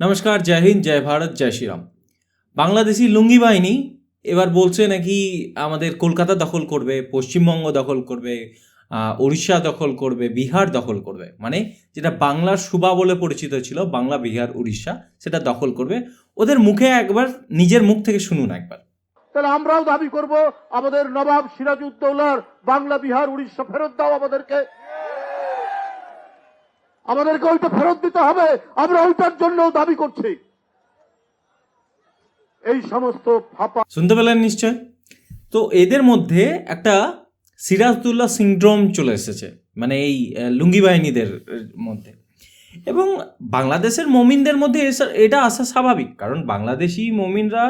নমস্কার, জয় হিন্দ, জয় ভারত, জয় শ্রীরাম। বাংলাদেশি লুঙ্গি বাহিনী এবার বলছে নাকি আমাদের কলকাতা দখল করবে, পশ্চিমবঙ্গ দখল করবে উড়িষ্যা দখল করবে, বিহার দখল করবে। মানে যেটা বাংলার সুবা বলে পরিচিত ছিল, বাংলা, বিহার, উড়িষ্যা, সেটা দখল করবে। ওদের মুখে একবার, নিজের মুখ থেকে শুনুন একবার। তাহলে আমরাও দাবি করব, আমাদের নবাব সিরাজউদ্দৌলার বাংলা, বিহার, উড়িষ্যা ফেরত দাও আমাদেরকে। আমাদেরকে ওইটা ফেরত দিতে হবে। আমরা ওইটার জন্য দাবি করছি। এই সমস্ত ফাঁপা শুনতে পেলেন নিশ্চয়? তো এদের মধ্যে একটা সিরাজদুল্লাহ সিন্ড্রোম চলে এসেছে মানে এই লুঙ্গি বাহিনীদের মধ্যে। এবং বাংলাদেশের মমিনদের মধ্যে এটা আসা স্বাভাবিক, কারণ বাংলাদেশি মমিনরা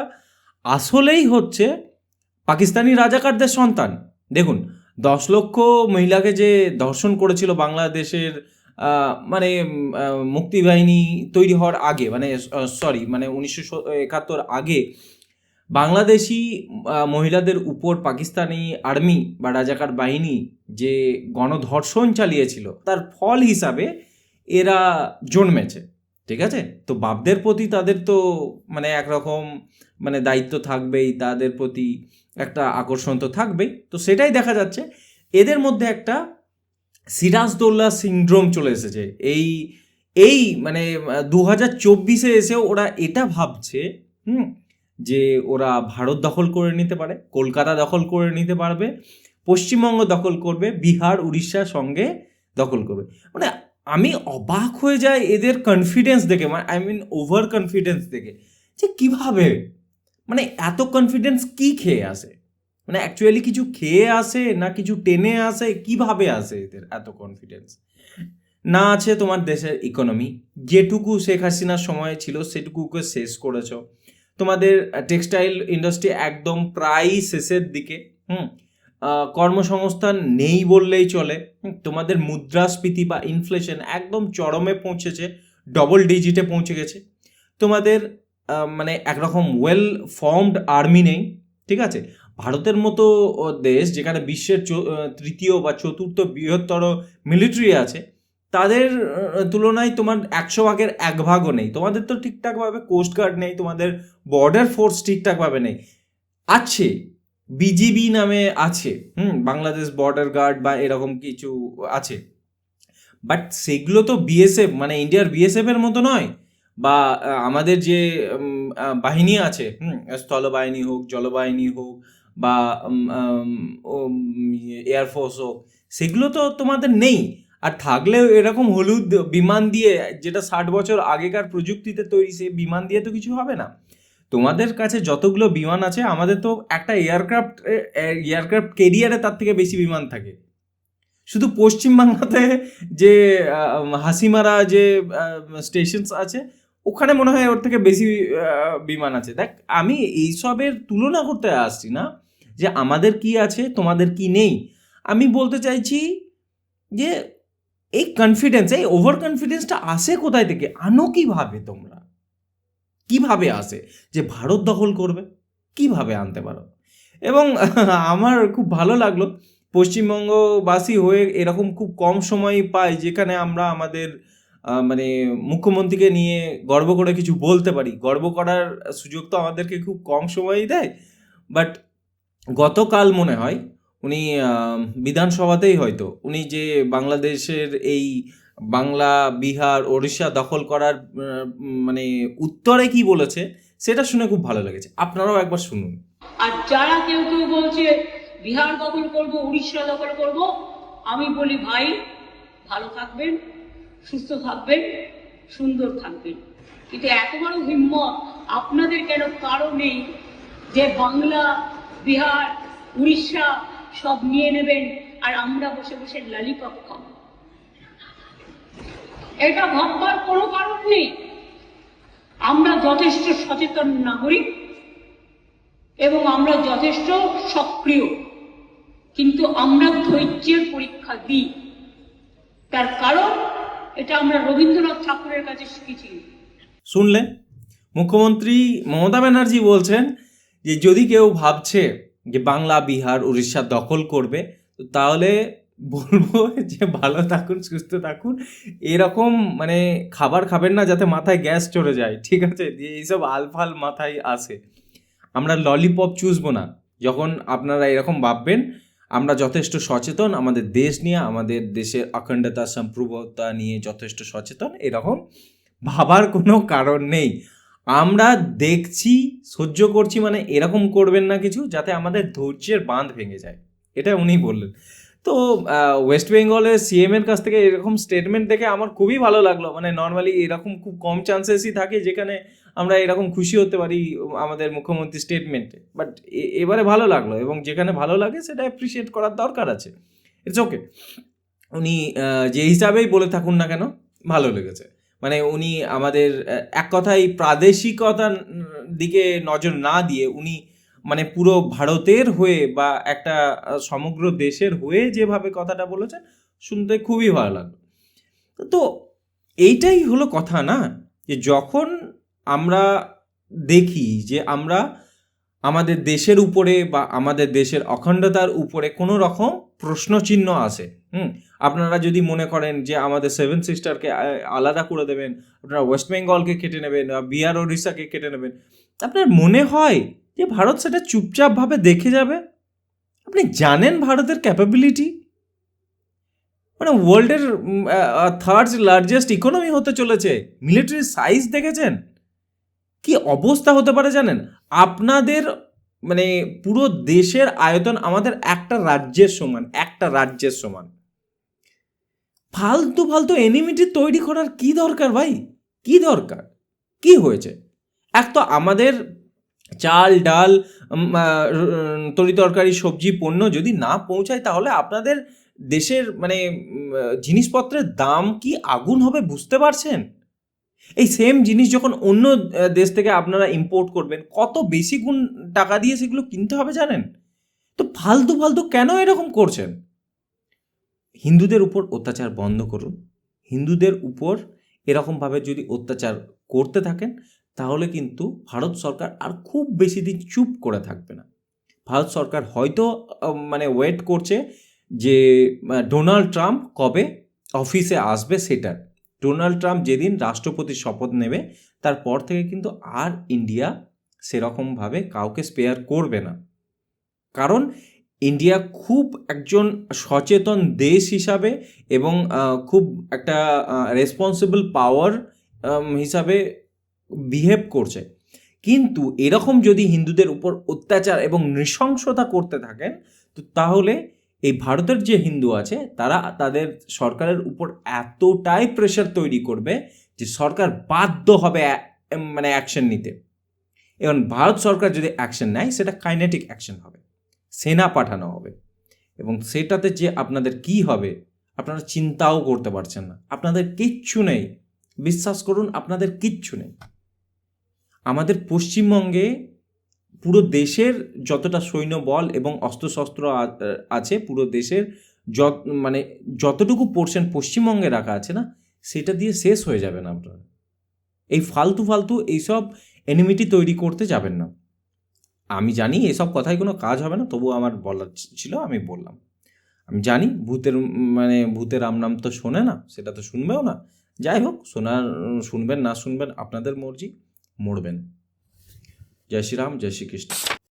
আসলেই হচ্ছে পাকিস্তানি রাজাকারদের সন্তান। দেখুন, দশ লক্ষ মহিলাকে যে ধর্ষণ করেছিল বাংলাদেশের মানে উম, আহ, মুক্তিবাহিনী তৈরি হওয়ার আগে মানে সরি মানে উনিশশো একাত্তর আগে বাংলাদেশি মহিলাদের উপর পাকিস্তানি আর্মি বা রাজাকার বাহিনী যে গণধর্ষণ চালিয়েছিল তার ফল হিসাবে এরা জন্মেছে ঠিক আছে? তো বাপদের প্রতি তাদের তো মানে একরকম মানে দায়িত্ব থাকবেই তাদের প্রতি একটা আকর্ষণ তো থাকবেই। তো সেটাই দেখা যাচ্ছে। এদের মধ্যে একটা সিরাজদৌল্লা সিন্ড্রোম চলে এসেছে। এই এই মানে দু হাজার চব্বিশে এসে ওরা এটা ভাবছে, হুম, যে ওরা ভারত দখল করে নিতে পারে, কলকাতা দখল করে নিতে পারবে, পশ্চিমবঙ্গ দখল করবে, বিহার, উড়িষ্যার সঙ্গে দখল করবে। মানে আমি অবাক হয়ে যাই এদের কনফিডেন্স দেখে মানে আই মিন ওভার কনফিডেন্স দেখে, যে কীভাবে? মানে এত কনফিডেন্স কি খেয়ে আসে? মানে অ্যাকচুয়ালি কিছু খেয়ে আসে না কিছু টেনে আসে? কীভাবে আসে এদের এত কনফিডেন্স না আছে তোমার দেশের ইকোনমি যেটুকু শেখ হাসিনার সময় ছিল, সেটুকুকে শেষ করেছ। তোমাদের টেক্সটাইল ইন্ডাস্ট্রি একদম প্রায় শেষের দিকে। হুম? কর্মসংস্থান নেই বললেই চলে। তোমাদের মুদ্রাস্ফীতি বা ইনফ্লেশন একদম চরমে পৌঁছেছে ডবল ডিজিটে পৌঁছে গেছে। তোমাদের মানে একরকম ওয়েল ফর্মড আর্মি নেই, ঠিক আছে? ভারতের মতো দেশ যেখানে বিশ্বের তৃতীয় বা চতুর্থ বৃহত্তর মিলিটারি আছে, তাদের তুলনায় তোমার একশো ভাগের এক ভাগও নেই। তোমাদের তো ঠিকঠাকভাবে কোস্টগার্ড নেই, তোমাদের বর্ডার ফোর্স ঠিকঠাকভাবে নেই। আছে বিজিবি নামে আছে, হুম, বাংলাদেশ বর্ডার গার্ড বা এরকম কিছু আছে। বাট সেগুলো তো বিএসএফ মানে ইন্ডিয়ার বিএসএফ এর মতো নয়, বা আমাদের যে বাহিনী আছে, হুম, স্থলবাহিনী হোক, জলবাহিনী হোক বা এয়ারফোর্স হোক, সেগুলো তো তোমাদের নেই। আর থাকলেও এরকম হলুদ বিমান দিয়ে, যেটা ষাট বছর আগেকার প্রযুক্তিতে তৈরি, সেই বিমান দিয়ে তো কিছু হবে না। তোমাদের কাছে যতগুলো বিমান আছে, আমাদের তো একটা এয়ারক্রাফট এয়ারক্রাফট কেরিয়ারে তার থেকে বেশি বিমান থাকে। শুধু পশ্চিমবাংলাতে যে হাসিমারা যে স্টেশনস আছে, ওখানে মনে হয় ওর থেকে বেশি বিমান আছে। দেখ, আমি এইসবের তুলনা করতে আসছি না। যে আমাদের কি আছে, তোমাদের কি নেই? আমি বলতে চাইছি যে এই কনফিডেন্স এই ওভার কনফিডেন্সটা আসে কোথায় থেকে? আনো কীভাবে তোমরা? কীভাবে আসে? যে ভারত দখল করবে? কীভাবে আনতে পারো? এবং আমার খুব ভালো লাগল। পশ্চিমবঙ্গবাসী হয়ে এরকম খুব কম সময় পাই যেখানে আমরা আমাদের মানে মুখ্যমন্ত্রীকে নিয়ে গর্ব করে কিছু বলতে পারি। গর্ব করার সুযোগ তো আমাদেরকে খুব কম সময়ই দেয়। বাট গতকাল মনে হয় উনি বিধানসভাতেই হয়তো, উনি যে বাংলাদেশের এই বাংলা, বিহার, ওড়িশা দখল করার মানে উত্তরে কি বলেছে, সেটা শুনে খুব ভালো লেগেছে। আপনারাও একবার শুনুন। আর যারা কেউ কেউ বলছে, বিহার দখল করব, উড়িষ্যা দখল করব, আমি বলি, ভাই, ভালো থাকবেন, সুস্থ থাকবেন, সুন্দর থাকবেন। কিন্তু এত বড় হিম্মত আপনাদের কেন কারও নেই যে বাংলা বিহার, উড়িষ্যা, সব নিয়ে নেবেন, আর আমরা বসে বসে লালিপপ খাব। এটা ভাববার কোনো কারণ নেই। আমরা যথেষ্ট সচেতন নাগরিক এবং আমরা যথেষ্ট সক্রিয়। কিন্তু আমরা ধৈর্যের পরীক্ষা দিই। তার কারণ এটা আমরা রবীন্দ্রনাথ ঠাকুরের কাছে শিখেছি। শুনলেন মুখ্যমন্ত্রী মমতা ব্যানার্জি বলছেন যে যদি কেউ ভাবছে যে বাংলা, বিহার, উড়িষ্যা দখল করবে, তো তাহলে বলব যে ভালো থাকুন, সুস্থ থাকুন। এরকম মানে খাবার খাবেন না যাতে মাথায় গ্যাস চলে যায়, ঠিক আছে? দিয়ে এইসব আলফাল মাথায় আসে। আমরা ললিপপ চুষবো না যখন আপনারা এরকম ভাববেন, আমরা যথেষ্ট সচেতন, আমাদের দেশ নিয়ে, আমাদের দেশের অখণ্ডতা সম্প্রভুতা নিয়ে যথেষ্ট সচেতন, এরকম ভাবার কোনো কারণ নেই। আমরা দেখছি, সহ্য করছি মানে এরকম করবেন না কিছু যাতে আমাদের ধৈর্যের বাঁধ ভেঙে যায়। এটা উনি বললেন। তো ওয়েস্ট বেঙ্গলের সিএম এর কাছ থেকে এরকম স্টেটমেন্ট দেখে আমার খুবই ভালো লাগল। মানে নর্মালি এরকম খুব কম চান্সেসই থাকে যেখানে আমরা এরকম খুশি হতে পারি আমাদের মুখ্যমন্ত্রী স্টেটমেন্টে বাট এবারে ভালো লাগল এবং যেখানে ভালো লাগে সেটা অ্যাপ্রিসিয়েট করার দরকার আছে। ইটস ওকে উনি যে হিসাবেই বলে থাকুন না কেন, ভালো লেগেছে। মানে উনি আমাদের এক কথায় প্রাদেশিকতার দিকে নজর না দিয়ে উনি মানে পুরো ভারতের হয়ে বা একটা সমগ্র দেশের হয়ে যেভাবে কথাটা বলেছেন, শুনতে খুবই ভালো লাগল। তো এইটাই হলো কথা না, যে যখন আমরা দেখি যে আমরা আমাদের দেশের উপরে বা আমাদের দেশের অখণ্ডতার উপরে কোনো রকম প্রশ্নচিহ্ন আসে হুম? আপনারা যদি মনে করেন যে আমাদের সেভেন সিস্টারকে আলাদা করে দেবেন, আপনারা ওয়েস্ট বেঙ্গলকে কেটে নেবেন বা বিহার ওড়িশাকে কেটে নেবেন আপনার মনে হয় যে ভারত সেটা চুপচাপভাবে দেখে যাবে? আপনি জানেন ভারতের ক্যাপাবিলিটি মানে ওয়ার্ল্ডের থার্ড লার্জেস্ট ইকোনমি হতে চলেছে মিলিটারি সাইজ দেখেছেন? কি অবস্থা হতে পারে জানেন? আপনাদের মানে পুরো দেশের আয়তন আমাদের একটা রাজ্যের সমান, একটা রাজ্যের সমান। ফালতু ফালতু এনিমিটি তৈরি করার কি দরকার ভাই? কি দরকার? কি হয়েছে? এক তো আমাদের চাল, ডাল তরি তরকারি, সবজি, পণ্য যদি না পৌঁছায় তাহলে আপনাদের দেশের মানে জিনিসপত্রের দাম কি আগুন হবে বুঝতে পারছেন? এই সেম জিনিস যখন অন্য দেশ থেকে আপনারা ইম্পোর্ট করবেন, কত বেশি গুণ টাকা দিয়ে সেগুলো কিনতে হবে জানেন? তো ফালতু ফালতু কেন এরকম করছেন? হিন্দুদের উপর অত্যাচার বন্ধ করুন। হিন্দুদের উপর এরকমভাবে যদি অত্যাচার করতে থাকেন, তাহলে কিন্তু ভারত সরকার আর খুব বেশি দিন চুপ করে থাকবে না। ভারত সরকার হয়তো মানে ওয়েট করছে যে ডোনাল্ড ট্রাম্প কবে অফিসে আসবে সেটার ডোনাল্ড ট্রাম্প যেদিন রাষ্ট্রপতির শপথ নেবে, তারপর থেকে কিন্তু আর ইন্ডিয়া সেরকমভাবে কাউকে স্পেয়ার করবে না। কারণ ইন্ডিয়া খুব একজন সচেতন দেশ হিসাবে এবং খুব একটা রেসপন্সিবল পাওয়ার হিসাবে বিহেভ করছে। কিন্তু এরকম যদি হিন্দুদের উপর অত্যাচার এবং নৃশংসতা করতে থাকেন, তো তাহলে এই ভারতের যে হিন্দু আছে, তারা তাদের সরকারের উপর এতটাই প্রেশার তৈরি করবে যে সরকার বাধ্য হবে মানে অ্যাকশন নিতে। এবং ভারত সরকার যদি অ্যাকশন নেয়, সেটা কাইনেটিক অ্যাকশন হবে। সেনা পাঠানো হবে। এবং সেটাতে যে আপনাদের কি হবে, আপনারা চিন্তাও করতে পারছেন না। আপনাদের কিচ্ছু নেই। বিশ্বাস করুন, আপনাদের কিচ্ছু নেই। আমাদের পশ্চিমবঙ্গে পুরো দেশের যতটা সৈন্যবল এবং অস্ত্রশস্ত্র আছে, পুরো দেশের যত মানে যতটুকু পোর্শন পশ্চিমবঙ্গে রাখা আছে না, সেটা দিয়ে শেষ হয়ে যাবেন আপনারা। এই ফালতু ফালতু এইসব এনিমিটি তৈরি করতে যাবেন না। আমি জানি এসব কথায় কোনো কাজ হবে না, তবু আমার বলার ছিল, আমি বললাম। আমি জানি ভূতের মানে ভূতের রাম নাম তো শোনে না, সেটা তো শুনবেও না। যাই হোক, শোনার, শুনবেন না শুনবেন, আপনাদের মর্জি, মরবেন। জয় শ্রীরাম জয় শ্রীকৃষ্ণ